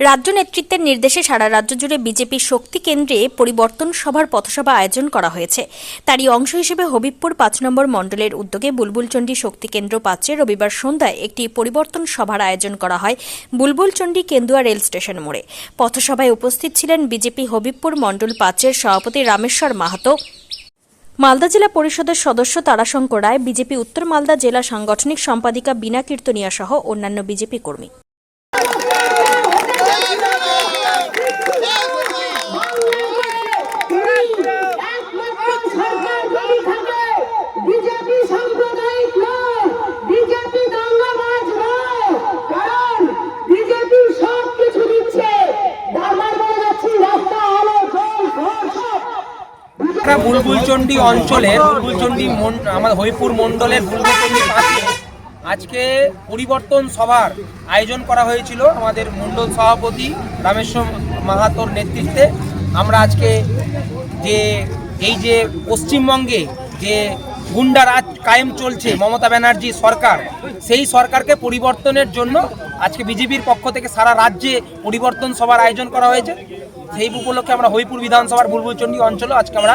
রাজ্য নেতৃত্বের নির্দেশে সারা রাজ্য জুড়ে বিজেপি শক্তি কেন্দ্রে পরিবর্তন সভার পথসভা আয়োজন করা হয়েছে। তারই অংশ হিসেবে হবিবপুর পাঁচ নম্বর মণ্ডলের উদ্যোগে বুলবুলচণ্ডী শক্তি কেন্দ্র পাত্রে রবিবার সন্ধ্যায় একটি পরিবর্তন সভার আয়োজন করা হয় বুলবুলচণ্ডী কেন্দুয়া রেল স্টেশন মোড়ে। পথসভায় উপস্থিত ছিলেন বিজেপি হবিবপুর মণ্ডল পাঁচের সভাপতি রামেশ্বর মাহাতো। মালদা জেলা পরিষদের সদস্য তারাশঙ্কর রায়, বিজেপি উত্তর মালদা জেলা সাংগঠনিক সম্পাদিকা বিনা কীর্তনিয়া সহ অন্যান্য বিজেপি কর্মী। আমরা বুলবুলচন্ডী অঞ্চলের বুলবুলচন্ডী মন- আমাদের হরিপুর মণ্ডলের বুলবুলচন্ডী পাশে আজকে পরিবর্তন সভার আয়োজন করা হয়েছিল আমাদের মণ্ডল সভাপতি রামেশ্বর মাহাতোর নেতৃত্বে। আমরা আজকে যে, এই যে পশ্চিমবঙ্গে যে গুন্ডা রাজ কায়েম চলছে, মমতা ব্যানার্জি সরকার, সেই সরকারকে পরিবর্তনের জন্য আজকে বিজেপির পক্ষ থেকে সারা রাজ্যে পরিবর্তন সভার আয়োজন করা হয়েছে। সেই উপলক্ষে আমরা হরিপুর বিধানসভার বুলবুলচন্ডী অঞ্চলে আজকে আমরা